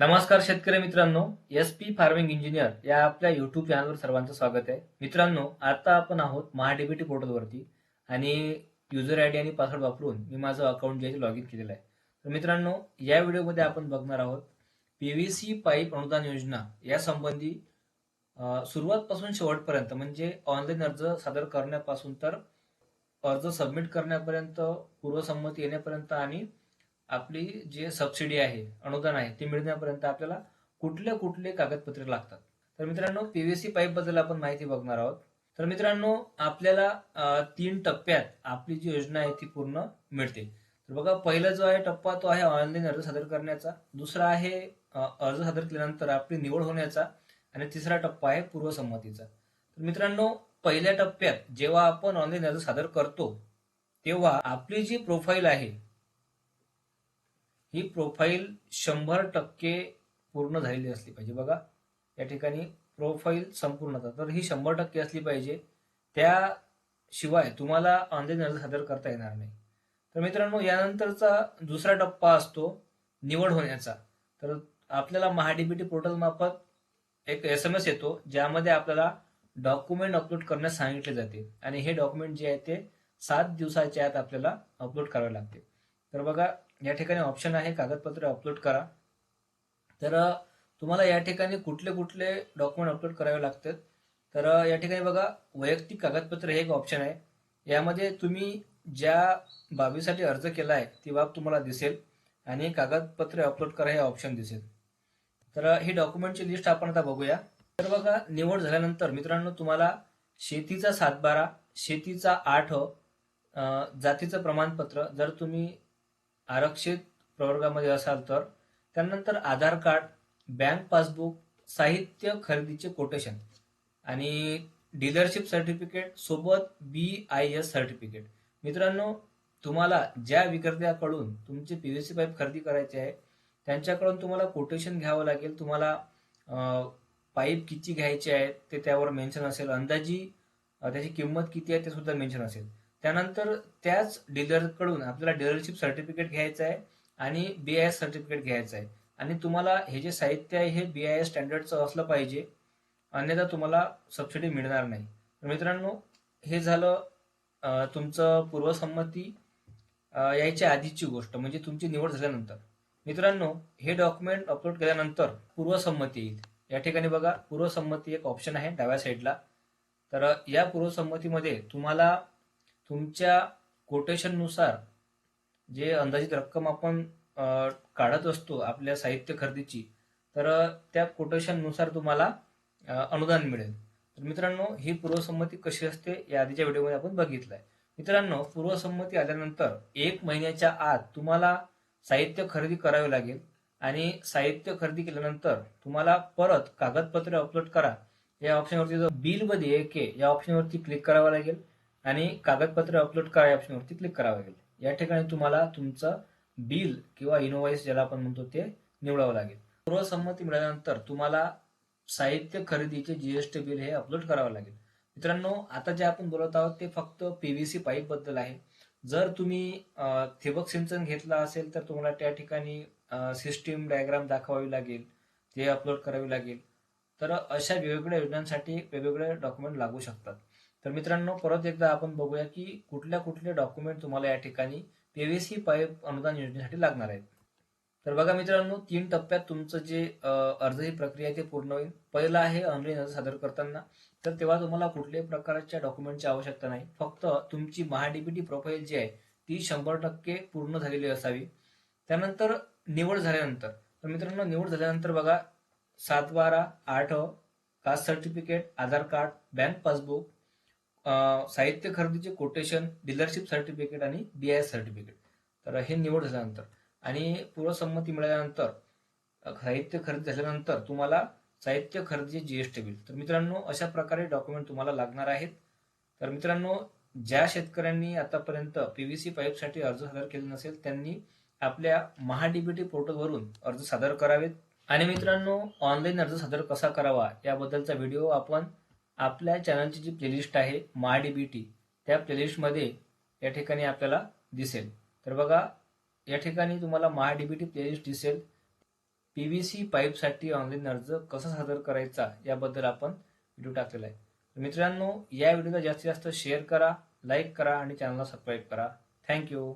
नमस्कार शेतकरी मित्रांनो एस पी फार्मिंग इंजिनियर या आपल्या युट्यूब चॅनलवर सर्वांचं स्वागत आहे. मित्रांनो आता आपण आहोत महाडीबीटी पोर्टलवरती आणि युजर आय डी आणि पासवर्ड वापरून मी माझं अकाउंट जे आहे लॉग इन केलेलं आहे. तर मित्रांनो या व्हिडिओमध्ये आपण बघणार आहोत पी व्ही सी पाईप अनुदान योजना या संबंधी सुरुवातपासून शेवटपर्यंत म्हणजे ऑनलाईन अर्ज सादर करण्यापासून तर अर्ज सबमिट करण्यापर्यंत पूर्वसंमती येण्यापर्यंत आणि आपली जे सबसिडी आहे अनुदान आहे ते मिळण्यापर्यंत आपल्याला कुठले कुठले कागदपत्रे लागतात. तर मित्रांनो पीव्हीसी पाईपबद्दल आपण माहिती बघणार आहोत. तर मित्रांनो आपल्याला तीन टप्प्यात आपली जी योजना आहे ती पूर्ण मिळते. तर बघा पहिला जो आहे टप्पा तो आहे ऑनलाईन अर्ज सादर करण्याचा. दुसरा आहे अर्ज सादर केल्यानंतर आपली निवड होण्याचा. आणि तिसरा टप्पा आहे पूर्वसंमतीचा. तर मित्रांनो पहिल्या टप्प्यात जेव्हा आपण ऑनलाईन अर्ज सादर करतो तेव्हा आपली जी प्रोफाईल आहे ही प्रोफाईल शंभर टक्के पूर्ण झालेली असली पाहिजे. बघा या ठिकाणी प्रोफाईल संपूर्णता तर ही शंभर टक्के असली पाहिजे. त्याशिवाय तुम्हाला ऑनलाईन अर्ज सादर करता येणार नाही. तर मित्रांनो यानंतरचा दुसरा टप्पा असतो निवड होण्याचा. तर आपल्याला महाडीबीटी पोर्टल मार्फत एक एस एम एस येतो ज्यामध्ये आपल्याला डॉक्युमेंट अपलोड करण्यास सांगितले जाते. आणि हे डॉक्युमेंट जे आहे ते सात दिवसाच्या आत आपल्याला अपलोड करावे लागते. तर बघा या ठिकाणी ऑप्शन आहे कागदपत्रे अपलोड करा. तर तुम्हाला या ठिकाणी कुठले कुठले डॉक्युमेंट अपलोड करावे लागतात? तर या ठिकाणी बघा वैयक्तिक कागदपत्र हे एक ऑप्शन आहे. यामध्ये तुम्ही ज्या बाबीसाठी अर्ज केला आहे ती बाब तुम्हाला दिसेल आणि कागदपत्रे अपलोड करा हे ऑप्शन दिसेल. तर ही डॉक्युमेंटची लिस्ट आपण आता बघूया. तर बघा निवड झाल्यानंतर मित्रांनो तुम्हाला शेतीचा सातबारा शेतीचा आठ जातीचं प्रमाणपत्र जर तुम्ही आरक्षित प्रवर्गामध्ये असाल तर त्यानंतर आधार कार्ड बँक पासबुक साहित्य खरेदीचे कोटेशन आणि डीलरशिप सर्टिफिकेट सोबत बी आय एस सर्टिफिकेट. मित्रांनो तुम्हाला ज्या विक्रेत्याकडून तुमचे सी पाईप खरेदी करायचे आहे त्यांच्याकडून तुम्हाला कोटेशन घ्यावं लागेल. तुम्हाला पाईप किती घ्यायचे आहेत ते त्यावर मेन्शन असेल. अंदाजी त्याची किंमत किती आहे ते सुद्धा मेन्शन असेल. त्यानंतर त्याच डीलरकडून आपल्याला डीलरशिप सर्टिफिकेट घ्यायचं आहे आणि बी आय एस सर्टिफिकेट घ्यायचं आहे. आणि तुम्हाला हे जे साहित्य आहे हे बी आय एस स्टँडर्डचं असलं पाहिजे. अन्यथा तुम्हाला सबसिडी मिळणार नाही. तर मित्रांनो हे झालं तुमचं पूर्वसंमती यायच्या आधीची गोष्ट म्हणजे तुमची निवड झाल्यानंतर. मित्रांनो हे डॉक्युमेंट अपलोड केल्यानंतर पूर्वसंमती येईल. या ठिकाणी बघा पूर्वसंमती एक ऑप्शन आहे डाव्या साईडला तर या पूर्वसंमतीमध्ये तुम्हाला तुमच्या कोटेशननुसार जे अंदाजित रक्कम आपण काढत असतो आपल्या साहित्य खरेदीची तर त्या कोटेशननुसार तुम्हाला अनुदान मिळेल. तर मित्रांनो ही पूर्वसंमती कशी असते या आधीच्या व्हिडिओमध्ये आपण बघितलं आहे मित्रांनो पूर्वसंमती आल्यानंतर एक महिन्याच्या आत तुम्हाला साहित्य खरेदी करावे लागेल आणि साहित्य खरेदी केल्यानंतर तुम्हाला परत कागदपत्रे अपलोड करा. या ऑप्शनवरती जो बिलमध्ये देयके या ऑप्शनवरती क्लिक करावं लागेल. आणि कागदपत्रे अपलोड करा या ऑप्शनवरती क्लिक करावं लागेल. या ठिकाणी तुम्हाला तुमचं बिल किंवा इनोवाईस ज्याला आपण म्हणतो ते निवडावं लागेल. पूर्वसंमती मिळाल्यानंतर तुम्हाला साहित्य खरेदीचे जीएसटी बिल हे अपलोड करावं लागेल. मित्रांनो आता जे आपण बोलत आहोत ते फक्त पीव्हीसी पाईपबद्दल आहे. जर तुम्ही ठिबक सिंचन घेतला असेल तर तुम्हाला त्या ठिकाणी सिस्टीम डायग्राम दाखवावी लागेल. ते अपलोड करावी लागेल. तर अशा वेगवेगळ्या योजनांसाठी वेगवेगळे डॉक्युमेंट लागू शकतात. तर मित्रांनो परत एकदा आपण बघूया की कुठल्या कुठले डॉक्युमेंट तुम्हाला या ठिकाणी पीव्हीसी पाईप अनुदान योजनेसाठी लागणार आहेत. तर बघा मित्रांनो तीन टप्प्यात तुमचं जे अर्ज ही प्रक्रिया आहे ते पूर्ण होईल. पहिलं आहे ऑनलाईन अर्ज सादर करताना. तर तेव्हा तुम्हाला कुठल्याही प्रकारच्या डॉक्युमेंटची आवश्यकता नाही. फक्त तुमची महाडीबीटी प्रोफाईल जी आहे ती शंभर टक्के पूर्ण झालेली असावी. त्यानंतर निवड झाल्यानंतर तर मित्रांनो निवड झाल्यानंतर बघा सात बारा आठ caste certificate Aadhaar card bank passbook अ, साहित्य खरेदीचे कोटेशन डीलरशिप सर्टिफिकेट आणि बी आय एस सर्टिफिकेट तर हे निवड झाल्यानंतर आणि पूर्वसंमती मिळाल्यानंतर साहित्य खरेदी झाल्यानंतर तुम्हाला साहित्य खरेदीचे जीएसटी बिल तर मित्रांनो अशा प्रकारे डॉक्युमेंट तुम्हाला लागणार आहेत. तर मित्रांनो ज्या शेतकऱ्यांनी आतापर्यंत पीव्हीसी पाईपसाठी अर्ज सादर केले नसेल त्यांनी आपल्या महाडीबीटी पोर्टलवरून अर्ज सादर करावेत. आणि मित्रांनो ऑनलाईन अर्ज सादर कसा करावा याबद्दलचा व्हिडिओ आपण आपल्या चॅनलची जी प्लेलिस्ट आहे महाडीबीटी त्या प्लेलिस्टमध्ये या ठिकाणी आपल्याला दिसेल. तर बघा या ठिकाणी तुम्हाला महाडीबीटी प्लेलिस्ट दिसेल. पी व्ही सी पाईपसाठी ऑनलाईन अर्ज कसा सादर करायचा याबद्दल आपण व्हिडिओ टाकलेला आहे. मित्रांनो या व्हिडिओला जास्तीत जास्त शेअर करा लाईक करा आणि चॅनलला सबस्क्राईब करा. थँक्यू